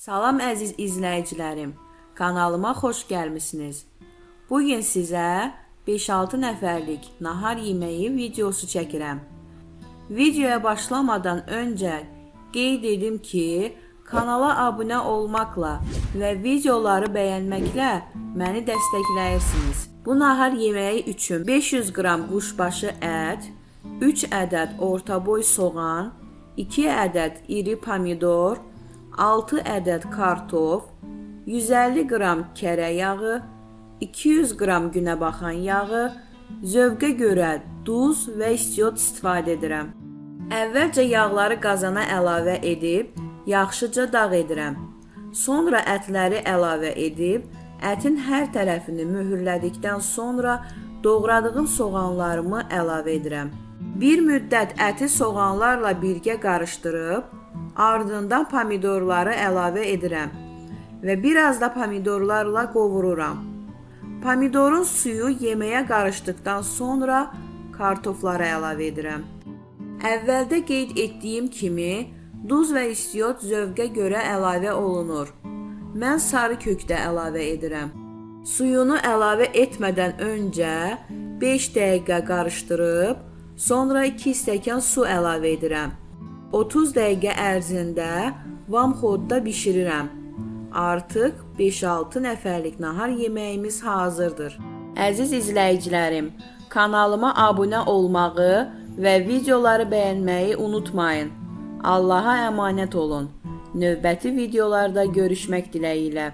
Salam əziz izləyicilərim. Kanalıma xoş gəlmisiniz. Bu gün sizə 5-6 nəfərlik nahar yeməyi videosu çəkirəm. Videoya başlamadan öncə qeyd edim ki, kanala abunə olmaqla və videoları bəyənməklə məni dəstəkləyirsiniz. Bu nahar yeməyi üçün 500 qram quşbaşı ət, 3 ədəd orta boy soğan, 2 ədəd iri pomidor, 6 ədəd kartof, 150 qram kərə yağı, 200 qram günəbaxan yağı, zövqə görə duz və istiot istifadə edirəm. Əvvəlcə yağları qazana əlavə edib yaxşıca dağ edirəm. Sonra ətləri əlavə edib ətin hər tərəfini möhürlədikdən sonra doğradığım soğanlarımı əlavə edirəm. Bir müddət əti soğanlarla birgə qarışdırıb, ardından pomidorları əlavə edirəm və biraz da pomidorlarla qovururam. Pomidorun suyu yeməyə qarışdıqdan sonra kartofları əlavə edirəm. Əvvəldə qeyd etdiyim kimi, duz və istiot zövqə görə əlavə olunur. Mən sarı kök də əlavə edirəm. Suyunu əlavə etmədən öncə 5 dəqiqə qarışdırıb, sonra 2 stəkan su əlavə edirəm. 30 dəqiqə ərzində vamxodda bişirirəm. Artıq 5-6 nəfərlik nahar yeməyimiz hazırdır. Əziz izləyicilərim, kanalıma abunə olmağı və videoları bəyənməyi unutmayın. Allaha əmanət olun. Növbəti videolarda görüşmək diləyilə.